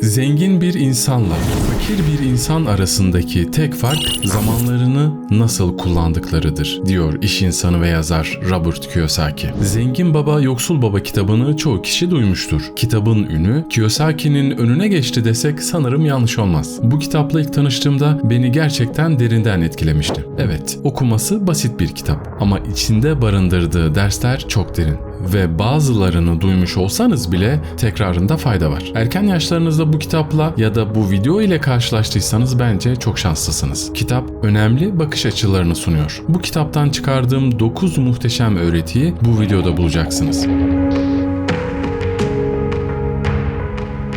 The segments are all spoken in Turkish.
Zengin bir insanla fakir bir insan arasındaki tek fark zamanlarını nasıl kullandıklarıdır, diyor iş insanı ve yazar Robert Kiyosaki. Zengin Baba Yoksul Baba kitabını çoğu kişi duymuştur. Kitabın ünü Kiyosaki'nin önüne geçti desek sanırım yanlış olmaz. Bu kitapla ilk tanıştığımda beni gerçekten derinden etkilemişti. Evet, okuması basit bir kitap ama içinde barındırdığı dersler çok derin ve bazılarını duymuş olsanız bile tekrarında fayda var. Erken yaşlarınızda bu kitapla ya da bu video ile karşılaştıysanız bence çok şanslısınız. Kitap önemli bakış açılarını sunuyor. Bu kitaptan çıkardığım 9 muhteşem öğretiyi bu videoda bulacaksınız.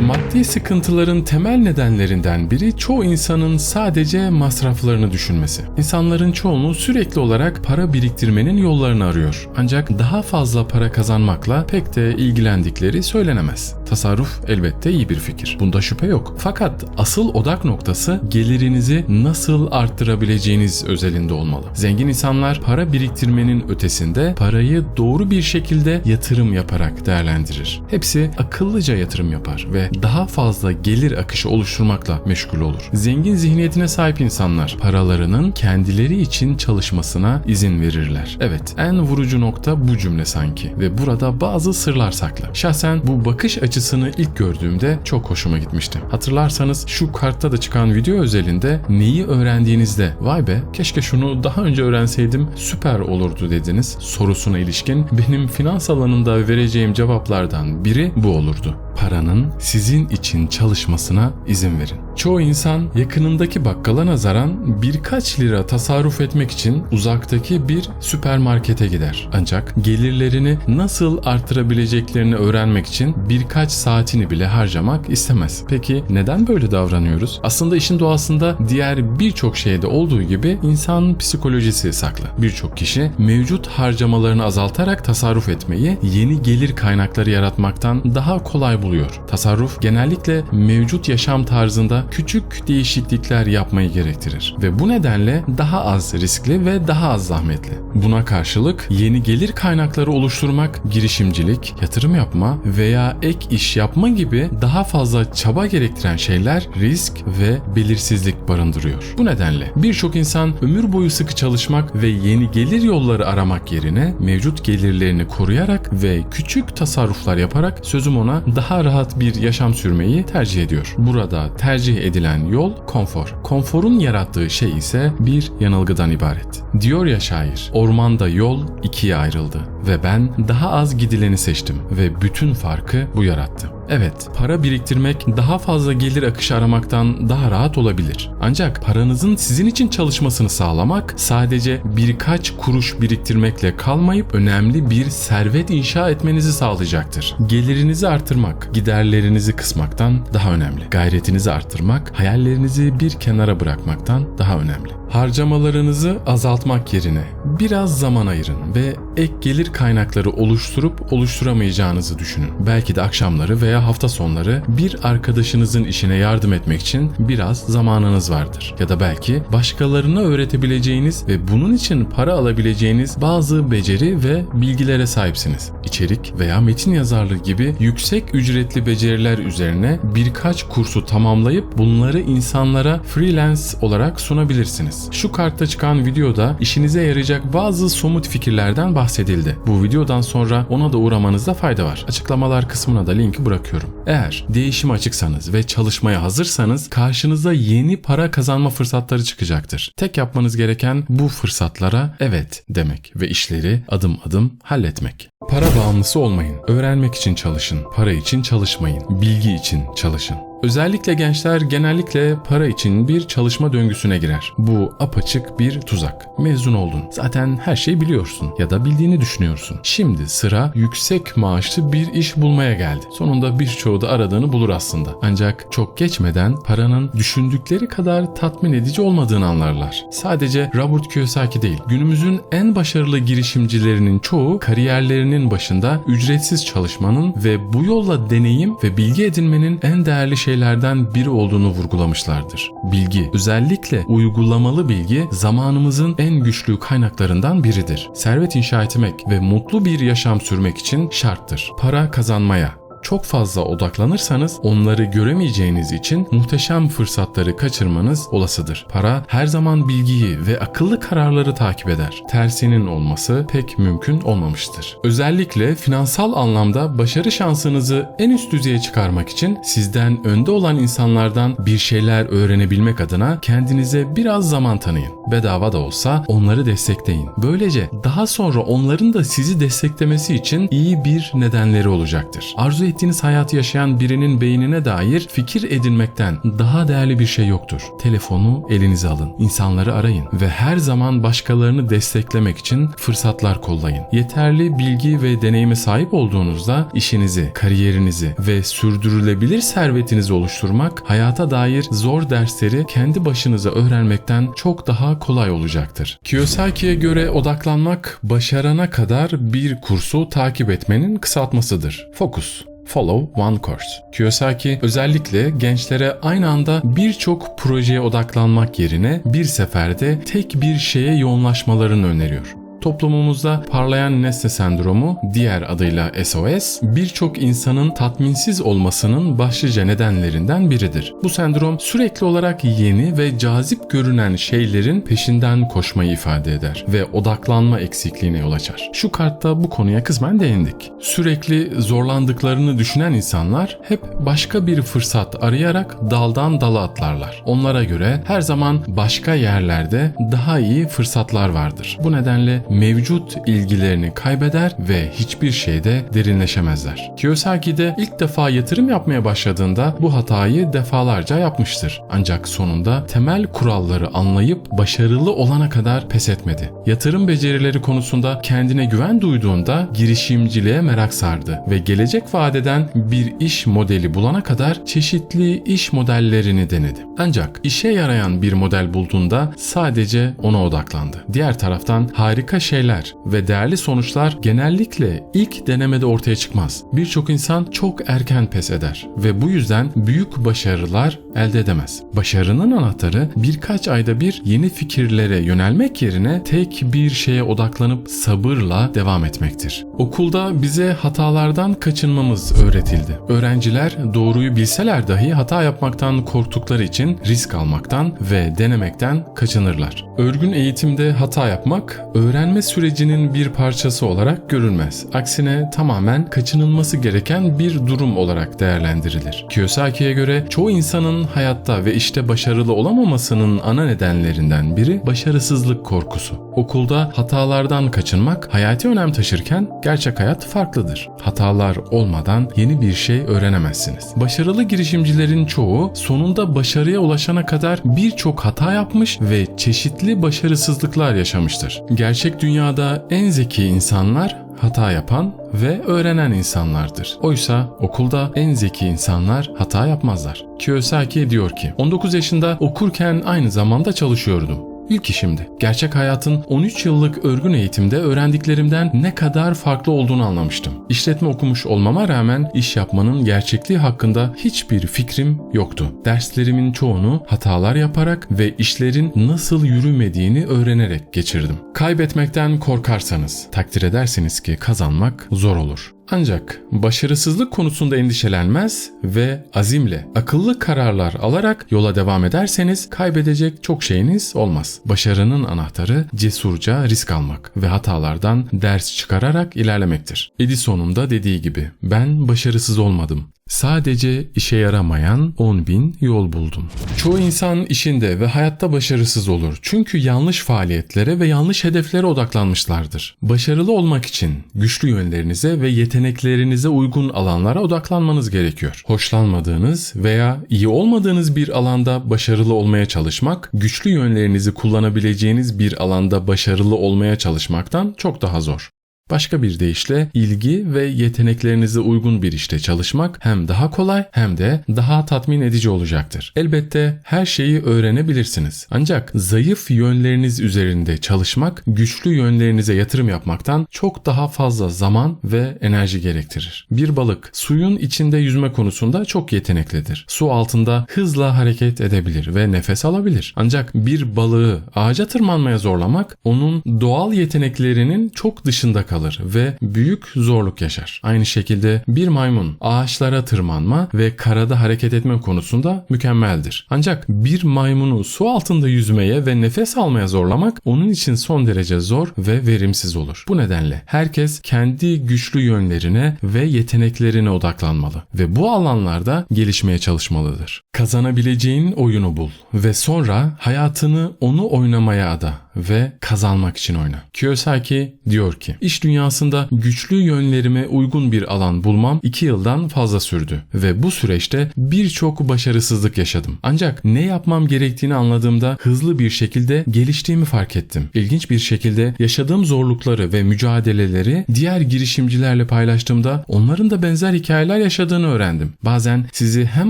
Maddi sıkıntıların temel nedenlerinden biri çoğu insanın sadece masraflarını düşünmesi. İnsanların çoğunu sürekli olarak para biriktirmenin yollarını arıyor. Ancak daha fazla para kazanmakla pek de ilgilendikleri söylenemez. Tasarruf elbette iyi bir fikir. Bunda şüphe yok. Fakat asıl odak noktası gelirinizi nasıl arttırabileceğiniz özelinde olmalı. Zengin insanlar para biriktirmenin ötesinde parayı doğru bir şekilde yatırım yaparak değerlendirir. Hepsi akıllıca yatırım yapar ve daha fazla gelir akışı oluşturmakla meşgul olur. Zengin zihniyetine sahip insanlar paralarının kendileri için çalışmasına izin verirler. Evet, en vurucu nokta bu cümle sanki ve burada bazı sırlar saklı. Şahsen bu bakış açısını ilk gördüğümde çok hoşuma gitmişti. Hatırlarsanız şu kartta da çıkan video özelinde neyi öğrendiğinizde vay be keşke şunu daha önce öğrenseydim süper olurdu dediniz sorusuna ilişkin benim finans alanında vereceğim cevaplardan biri bu olurdu paranın sizin için çalışmasına izin verin. Çoğu insan yakınındaki bakkala nazaran birkaç lira tasarruf etmek için uzaktaki bir süpermarkete gider. Ancak gelirlerini nasıl artırabileceklerini öğrenmek için birkaç saatini bile harcamak istemez. Peki neden böyle davranıyoruz? Aslında işin doğasında diğer birçok şeyde olduğu gibi insan psikolojisi saklı. Birçok kişi mevcut harcamalarını azaltarak tasarruf etmeyi yeni gelir kaynakları yaratmaktan daha kolay buluyor. Tasarruf genellikle mevcut yaşam tarzında küçük değişiklikler yapmayı gerektirir ve bu nedenle daha az riskli ve daha az zahmetli. Buna karşılık yeni gelir kaynakları oluşturmak, girişimcilik, yatırım yapma veya ek iş yapma gibi daha fazla çaba gerektiren şeyler risk ve belirsizlik barındırıyor. Bu nedenle birçok insan ömür boyu sıkı çalışmak ve yeni gelir yolları aramak yerine mevcut gelirlerini koruyarak ve küçük tasarruflar yaparak sözüm ona daha rahat bir yaşam sürmeyi tercih ediyor. Burada tercih edilen yol konfor. Konforun yarattığı şey ise bir yanılgıdan ibaret. Diyor ya şair, ormanda yol ikiye ayrıldı ve ben daha az gidileni seçtim ve bütün farkı bu yarattı. Evet, para biriktirmek daha fazla gelir akışı aramaktan daha rahat olabilir. Ancak paranızın sizin için çalışmasını sağlamak sadece birkaç kuruş biriktirmekle kalmayıp önemli bir servet inşa etmenizi sağlayacaktır. Gelirinizi artırmak, giderlerinizi kısmaktan daha önemli. Gayretinizi artırmak, hayallerinizi bir kenara bırakmaktan daha önemli. Harcamalarınızı azaltmak yerine biraz zaman ayırın ve ek gelir kaynakları oluşturup oluşturamayacağınızı düşünün. Belki de akşamları veya hafta sonları bir arkadaşınızın işine yardım etmek için biraz zamanınız vardır. Ya da belki başkalarına öğretebileceğiniz ve bunun için para alabileceğiniz bazı beceri ve bilgilere sahipsiniz. İçerik veya metin yazarlığı gibi yüksek ücretli beceriler üzerine birkaç kursu tamamlayıp bunları insanlara freelance olarak sunabilirsiniz. Şu kartta çıkan videoda işinize yarayacak bazı somut fikirlerden bahsedildi. Bu videodan sonra ona da uğramanızda fayda var. Açıklamalar kısmına da linki bırakıyorum. Eğer değişime açıksanız ve çalışmaya hazırsanız karşınıza yeni para kazanma fırsatları çıkacaktır. Tek yapmanız gereken bu fırsatlara evet demek ve işleri adım adım halletmek. Para bağımlısı olmayın. Öğrenmek için çalışın. Para için çalışmayın. Bilgi için çalışın. Özellikle gençler genellikle para için bir çalışma döngüsüne girer. Bu apaçık bir tuzak. Mezun oldun. Zaten her şeyi biliyorsun ya da bildiğini düşünüyorsun. Şimdi sıra yüksek maaşlı bir iş bulmaya geldi. Sonunda birçoğu da aradığını bulur aslında. Ancak çok geçmeden paranın düşündükleri kadar tatmin edici olmadığını anlarlar. Sadece Robert Kiyosaki değil, günümüzün en başarılı girişimcilerinin çoğu kariyerlerinin başında ücretsiz çalışmanın ve bu yolla deneyim ve bilgi edinmenin en değerli şeylerden biri olduğunu vurgulamışlardır. Bilgi, özellikle uygulamalı bilgi zamanımızın en güçlü kaynaklarından biridir. Servet inşa etmek ve mutlu bir yaşam sürmek için şarttır. Para kazanmaya, çok fazla odaklanırsanız onları göremeyeceğiniz için muhteşem fırsatları kaçırmanız olasıdır. Para her zaman bilgiyi ve akıllı kararları takip eder. Tersinin olması pek mümkün olmamıştır. Özellikle finansal anlamda başarı şansınızı en üst düzeye çıkarmak için sizden önde olan insanlardan bir şeyler öğrenebilmek adına kendinize biraz zaman tanıyın. Bedava da olsa onları destekleyin. Böylece daha sonra onların da sizi desteklemesi için iyi bir nedenleri olacaktır. Arzu ettiğiniz hayatı yaşayan birinin beynine dair fikir edinmekten daha değerli bir şey yoktur. Telefonu elinize alın, insanları arayın ve her zaman başkalarını desteklemek için fırsatlar kollayın. Yeterli bilgi ve deneyime sahip olduğunuzda işinizi, kariyerinizi ve sürdürülebilir servetinizi oluşturmak hayata dair zor dersleri kendi başınıza öğrenmekten çok daha kolay olacaktır. Kiyosaki'ye göre odaklanmak başarana kadar bir kursu takip etmenin kısaltmasıdır. Fokus. Follow One Course. Kiyosaki özellikle gençlere aynı anda birçok projeye odaklanmak yerine bir seferde tek bir şeye yoğunlaşmalarını öneriyor. Toplumumuzda parlayan nesne sendromu, diğer adıyla SOS, birçok insanın tatminsiz olmasının başlıca nedenlerinden biridir. Bu sendrom sürekli olarak yeni ve cazip görünen şeylerin peşinden koşmayı ifade eder ve odaklanma eksikliğine yol açar. Şu kartta bu konuya kısmen değindik. Sürekli zorlandıklarını düşünen insanlar hep başka bir fırsat arayarak daldan dala atlarlar. Onlara göre her zaman başka yerlerde daha iyi fırsatlar vardır. Bu nedenle mevcut ilgilerini kaybeder ve hiçbir şeyde derinleşemezler. Kiyosaki de ilk defa yatırım yapmaya başladığında bu hatayı defalarca yapmıştır. Ancak sonunda temel kuralları anlayıp başarılı olana kadar pes etmedi. Yatırım becerileri konusunda kendine güven duyduğunda girişimciliğe merak sardı ve gelecek vadeden bir iş modeli bulana kadar çeşitli iş modellerini denedi. Ancak işe yarayan bir model bulduğunda sadece ona odaklandı. Diğer taraftan harika şeyler ve değerli sonuçlar genellikle ilk denemede ortaya çıkmaz. Birçok insan çok erken pes eder ve bu yüzden büyük başarılar elde edemez. Başarının anahtarı birkaç ayda bir yeni fikirlere yönelmek yerine tek bir şeye odaklanıp sabırla devam etmektir. Okulda bize hatalardan kaçınmamız öğretildi. Öğrenciler doğruyu bilseler dahi hata yapmaktan korktukları için risk almaktan ve denemekten kaçınırlar. Örgün eğitimde hata yapmak öğrenme sürecinin bir parçası olarak görülmez. Aksine tamamen kaçınılması gereken bir durum olarak değerlendirilir. Kiyosaki'ye göre çoğu insanın hayatta ve işte başarılı olamamasının ana nedenlerinden biri başarısızlık korkusu. Okulda hatalardan kaçınmak hayati önem taşırken gerçek hayat farklıdır. Hatalar olmadan yeni bir şey öğrenemezsiniz. Başarılı girişimcilerin çoğu sonunda başarıya ulaşana kadar birçok hata yapmış ve çeşitli başarısızlıklar yaşamıştır. Gerçek dünyada en zeki insanlar hata yapan ve öğrenen insanlardır. Oysa okulda en zeki insanlar hata yapmazlar. Kiyosaki diyor ki 19 yaşında okurken aynı zamanda çalışıyordum. İlk işimdi. Gerçek hayatın 13 yıllık örgün eğitimde öğrendiklerimden ne kadar farklı olduğunu anlamıştım. İşletme okumuş olmama rağmen iş yapmanın gerçekliği hakkında hiçbir fikrim yoktu. Derslerimin çoğunu hatalar yaparak ve işlerin nasıl yürümediğini öğrenerek geçirdim. Kaybetmekten korkarsanız takdir edersiniz ki kazanmak zor olur. Ancak başarısızlık konusunda endişelenmez ve azimle akıllı kararlar alarak yola devam ederseniz kaybedecek çok şeyiniz olmaz. Başarının anahtarı cesurca risk almak ve hatalardan ders çıkararak ilerlemektir. Edison'un da dediği gibi ben başarısız olmadım. Sadece işe yaramayan 10 bin yol buldum. Çoğu insan işinde ve hayatta başarısız olur. Çünkü yanlış faaliyetlere ve yanlış hedeflere odaklanmışlardır. Başarılı olmak için güçlü yönlerinize ve yeteneklerinize uygun alanlara odaklanmanız gerekiyor. Hoşlanmadığınız veya iyi olmadığınız bir alanda başarılı olmaya çalışmak, güçlü yönlerinizi kullanabileceğiniz bir alanda başarılı olmaya çalışmaktan çok daha zor. Başka bir deyişle ilgi ve yeteneklerinize uygun bir işte çalışmak hem daha kolay hem de daha tatmin edici olacaktır. Elbette her şeyi öğrenebilirsiniz. Ancak zayıf yönleriniz üzerinde çalışmak güçlü yönlerinize yatırım yapmaktan çok daha fazla zaman ve enerji gerektirir. Bir balık suyun içinde yüzme konusunda çok yeteneklidir. Su altında hızla hareket edebilir ve nefes alabilir. Ancak bir balığı ağaca tırmanmaya zorlamak onun doğal yeteneklerinin çok dışında kalır kalır ve büyük zorluk yaşar. Aynı şekilde bir maymun ağaçlara tırmanma ve karada hareket etme konusunda mükemmeldir. Ancak bir maymunu su altında yüzmeye ve nefes almaya zorlamak onun için son derece zor ve verimsiz olur. Bu nedenle herkes kendi güçlü yönlerine ve yeteneklerine odaklanmalı ve bu alanlarda gelişmeye çalışmalıdır. Kazanabileceğin oyunu bul ve sonra hayatını onu oynamaya ada ve kazanmak için oyna. Kiyosaki diyor ki, iş dünyasında güçlü yönlerime uygun bir alan bulmam 2 yıldan fazla sürdü ve bu süreçte birçok başarısızlık yaşadım. Ancak ne yapmam gerektiğini anladığımda hızlı bir şekilde geliştiğimi fark ettim. İlginç bir şekilde yaşadığım zorlukları ve mücadeleleri diğer girişimcilerle paylaştığımda onların da benzer hikayeler yaşadığını öğrendim. Bazen sizi hem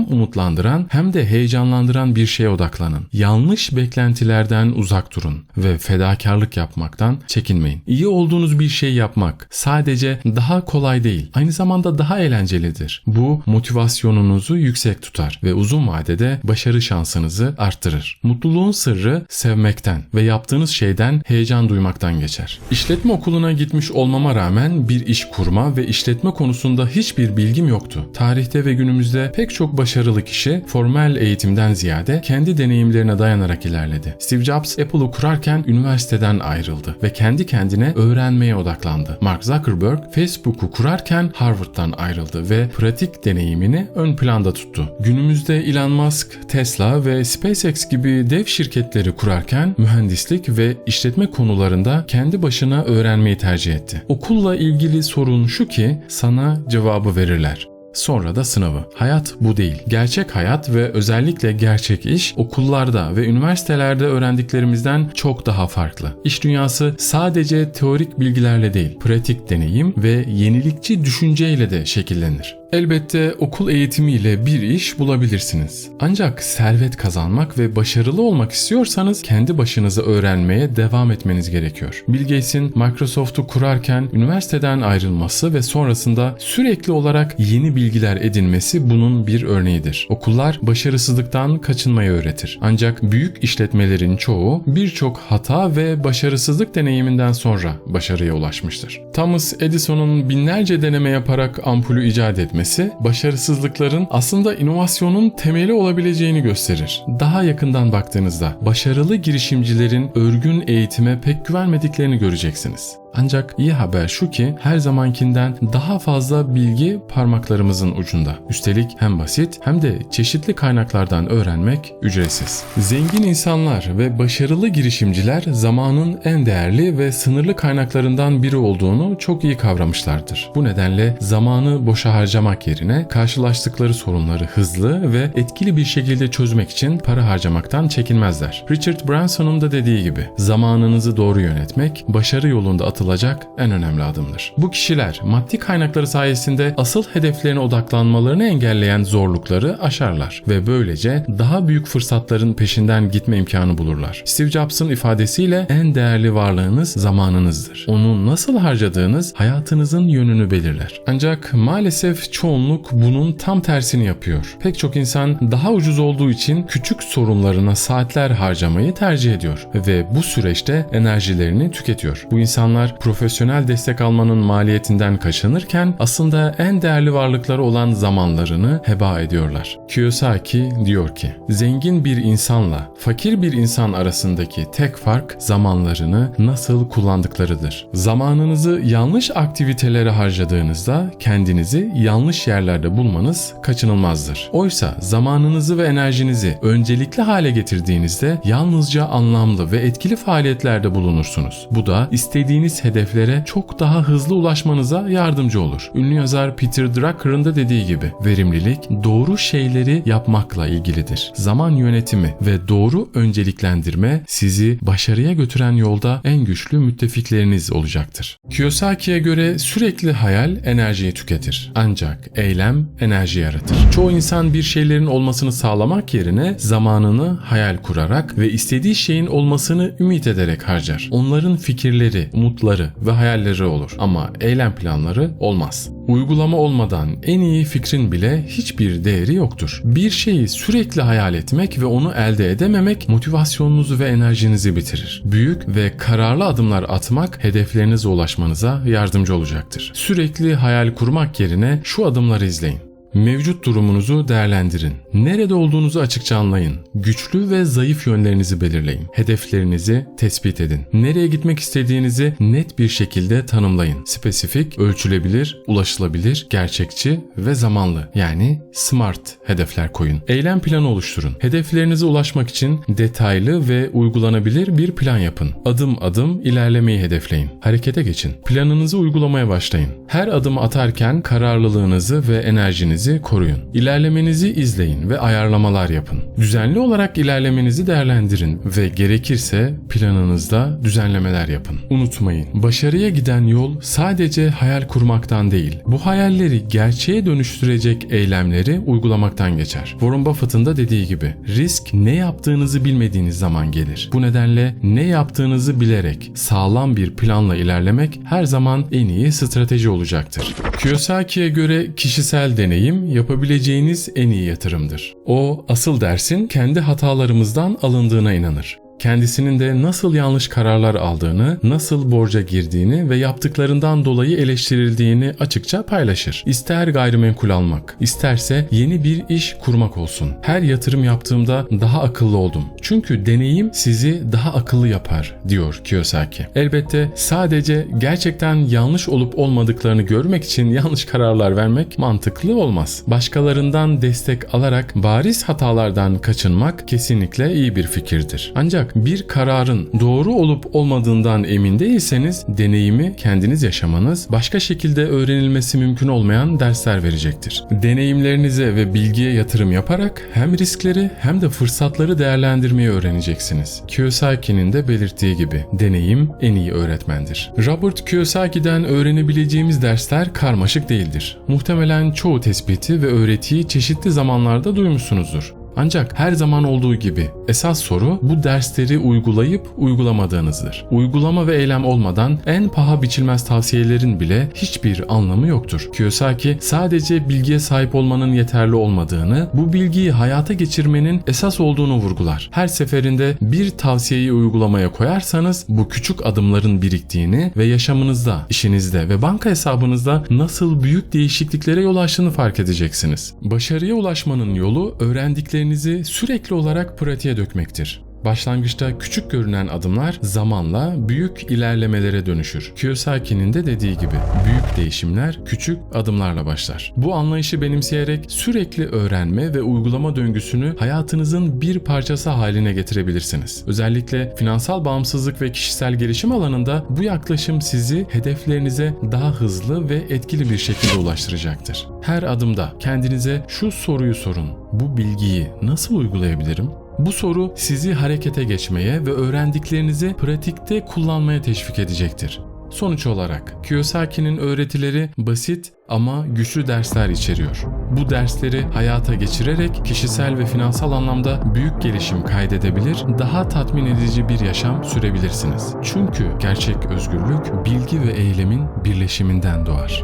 umutlandıran hem de heyecanlandıran bir şeye odaklanın. Yanlış beklentilerden uzak durun ve fedakarlık yapmaktan çekinmeyin. İyi olduğunuz bir şey yapmak sadece daha kolay değil, aynı zamanda daha eğlencelidir. Bu motivasyonunuzu yüksek tutar ve uzun vadede başarı şansınızı arttırır. Mutluluğun sırrı sevmekten ve yaptığınız şeyden heyecan duymaktan geçer. İşletme okuluna gitmiş olmama rağmen bir iş kurma ve işletme konusunda hiçbir bilgim yoktu. Tarihte ve günümüzde pek çok başarılı kişi formal eğitimden ziyade kendi deneyimlerine dayanarak ilerledi. Steve Jobs Apple'ı kurarken üniversiteden ayrıldı ve kendi kendine öğrenmeye odaklandı. Mark Zuckerberg Facebook'u kurarken Harvard'dan ayrıldı ve pratik deneyimini ön planda tuttu. Günümüzde Elon Musk, Tesla ve SpaceX gibi dev şirketleri kurarken mühendislik ve işletme konularında kendi başına öğrenmeyi tercih etti. Okulla ilgili sorun şu ki sana cevabı verirler. Sonra da sınavı. Hayat bu değil. Gerçek hayat ve özellikle gerçek iş okullarda ve üniversitelerde öğrendiklerimizden çok daha farklı. İş dünyası sadece teorik bilgilerle değil, pratik deneyim ve yenilikçi düşünceyle de şekillenir. Elbette okul eğitimiyle bir iş bulabilirsiniz. Ancak servet kazanmak ve başarılı olmak istiyorsanız kendi başınıza öğrenmeye devam etmeniz gerekiyor. Bill Gates'in Microsoft'u kurarken üniversiteden ayrılması ve sonrasında sürekli olarak yeni bilgiler edinmesi bunun bir örneğidir. Okullar başarısızlıktan kaçınmayı öğretir. Ancak büyük işletmelerin çoğu birçok hata ve başarısızlık deneyiminden sonra başarıya ulaşmıştır. Thomas Edison'un binlerce deneme yaparak ampulü icat etmesi etmesi başarısızlıkların aslında inovasyonun temeli olabileceğini gösterir. Daha yakından baktığınızda başarılı girişimcilerin örgün eğitime pek güvenmediklerini göreceksiniz. Ancak iyi haber şu ki her zamankinden daha fazla bilgi parmaklarımızın ucunda. Üstelik hem basit hem de çeşitli kaynaklardan öğrenmek ücretsiz. Zengin insanlar ve başarılı girişimciler zamanın en değerli ve sınırlı kaynaklarından biri olduğunu çok iyi kavramışlardır. Bu nedenle zamanı boşa harcamak yerine karşılaştıkları sorunları hızlı ve etkili bir şekilde çözmek için para harcamaktan çekinmezler. Richard Branson'un da dediği gibi zamanınızı doğru yönetmek başarı yolunda atılacak atılacak en önemli adımdır. Bu kişiler maddi kaynakları sayesinde asıl hedeflerine odaklanmalarını engelleyen zorlukları aşarlar ve böylece daha büyük fırsatların peşinden gitme imkanı bulurlar. Steve Jobs'ın ifadesiyle en değerli varlığınız zamanınızdır. Onu nasıl harcadığınız hayatınızın yönünü belirler. Ancak maalesef çoğunluk bunun tam tersini yapıyor. Pek çok insan daha ucuz olduğu için küçük sorunlarına saatler harcamayı tercih ediyor ve bu süreçte enerjilerini tüketiyor. Bu insanlar profesyonel destek almanın maliyetinden kaçınırken aslında en değerli varlıkları olan zamanlarını heba ediyorlar. Kiyosaki diyor ki, zengin bir insanla fakir bir insan arasındaki tek fark zamanlarını nasıl kullandıklarıdır. Zamanınızı yanlış aktivitelere harcadığınızda kendinizi yanlış yerlerde bulmanız kaçınılmazdır. Oysa zamanınızı ve enerjinizi öncelikli hale getirdiğinizde yalnızca anlamlı ve etkili faaliyetlerde bulunursunuz. Bu da istediğiniz hedeflere çok daha hızlı ulaşmanıza yardımcı olur. Ünlü yazar Peter Drucker'ın da dediği gibi verimlilik doğru şeyleri yapmakla ilgilidir. Zaman yönetimi ve doğru önceliklendirme sizi başarıya götüren yolda en güçlü müttefikleriniz olacaktır. Kiyosaki'ye göre sürekli hayal enerjiyi tüketir. Ancak eylem enerji yaratır. Çoğu insan bir şeylerin olmasını sağlamak yerine zamanını hayal kurarak ve istediği şeyin olmasını ümit ederek harcar. Onların fikirleri, umutları umutları ve hayalleri olur ama eylem planları olmaz. Uygulama olmadan en iyi fikrin bile hiçbir değeri yoktur. Bir şeyi sürekli hayal etmek ve onu elde edememek motivasyonunuzu ve enerjinizi bitirir. Büyük ve kararlı adımlar atmak hedeflerinize ulaşmanıza yardımcı olacaktır. Sürekli hayal kurmak yerine şu adımları izleyin. Mevcut durumunuzu değerlendirin. Nerede olduğunuzu açıkça anlayın. Güçlü ve zayıf yönlerinizi belirleyin. Hedeflerinizi tespit edin. Nereye gitmek istediğinizi net bir şekilde tanımlayın. Spesifik, ölçülebilir, ulaşılabilir, gerçekçi ve zamanlı yani SMART hedefler koyun. Eylem planı oluşturun. Hedeflerinize ulaşmak için detaylı ve uygulanabilir bir plan yapın. Adım adım ilerlemeyi hedefleyin. Harekete geçin. Planınızı uygulamaya başlayın. Her adım atarken kararlılığınızı ve enerjinizi koruyun. İlerlemenizi izleyin ve ayarlamalar yapın. Düzenli olarak ilerlemenizi değerlendirin ve gerekirse planınızda düzenlemeler yapın. Unutmayın, başarıya giden yol sadece hayal kurmaktan değil, bu hayalleri gerçeğe dönüştürecek eylemleri uygulamaktan geçer. Warren Buffett'ın da dediği gibi, risk ne yaptığınızı bilmediğiniz zaman gelir. Bu nedenle ne yaptığınızı bilerek sağlam bir planla ilerlemek her zaman en iyi strateji olacaktır. Kiyosaki'ye göre kişisel deneyim yapabileceğiniz en iyi yatırımdır. O asıl dersin kendi hatalarımızdan alındığına inanır. Kendisinin de nasıl yanlış kararlar aldığını, nasıl borca girdiğini ve yaptıklarından dolayı eleştirildiğini açıkça paylaşır. İster gayrimenkul almak, isterse yeni bir iş kurmak olsun. Her yatırım yaptığımda daha akıllı oldum. Çünkü deneyim sizi daha akıllı yapar, diyor Kiyosaki. Elbette sadece gerçekten yanlış olup olmadıklarını görmek için yanlış kararlar vermek mantıklı olmaz. Başkalarından destek alarak bariz hatalardan kaçınmak kesinlikle iyi bir fikirdir. Ancak bir kararın doğru olup olmadığından emin değilseniz deneyimi kendiniz yaşamanız başka şekilde öğrenilmesi mümkün olmayan dersler verecektir. Deneyimlerinize ve bilgiye yatırım yaparak hem riskleri hem de fırsatları değerlendirmeyi öğreneceksiniz. Kiyosaki'nin de belirttiği gibi deneyim en iyi öğretmendir. Robert Kiyosaki'den öğrenebileceğimiz dersler karmaşık değildir. Muhtemelen çoğu tespiti ve öğretiyi çeşitli zamanlarda duymuşsunuzdur. Ancak her zaman olduğu gibi esas soru bu dersleri uygulayıp uygulamadığınızdır. Uygulama ve eylem olmadan en paha biçilmez tavsiyelerin bile hiçbir anlamı yoktur. Kiyosaki sadece bilgiye sahip olmanın yeterli olmadığını, bu bilgiyi hayata geçirmenin esas olduğunu vurgular. Her seferinde bir tavsiyeyi uygulamaya koyarsanız bu küçük adımların biriktiğini ve yaşamınızda, işinizde ve banka hesabınızda nasıl büyük değişikliklere yol açtığını fark edeceksiniz. Başarıya ulaşmanın yolu öğrendiklerinizi sürekli olarak pratiğe dökmektir. Başlangıçta küçük görünen adımlar zamanla büyük ilerlemelere dönüşür. Kiyosaki'nin de dediği gibi büyük değişimler küçük adımlarla başlar. Bu anlayışı benimseyerek sürekli öğrenme ve uygulama döngüsünü hayatınızın bir parçası haline getirebilirsiniz. Özellikle finansal bağımsızlık ve kişisel gelişim alanında bu yaklaşım sizi hedeflerinize daha hızlı ve etkili bir şekilde ulaştıracaktır. Her adımda kendinize şu soruyu sorun. Bu bilgiyi nasıl uygulayabilirim? Bu soru sizi harekete geçmeye ve öğrendiklerinizi pratikte kullanmaya teşvik edecektir. Sonuç olarak Kiyosaki'nin öğretileri basit ama güçlü dersler içeriyor. Bu dersleri hayata geçirerek kişisel ve finansal anlamda büyük gelişim kaydedebilir, daha tatmin edici bir yaşam sürebilirsiniz. Çünkü gerçek özgürlük bilgi ve eylemin birleşiminden doğar.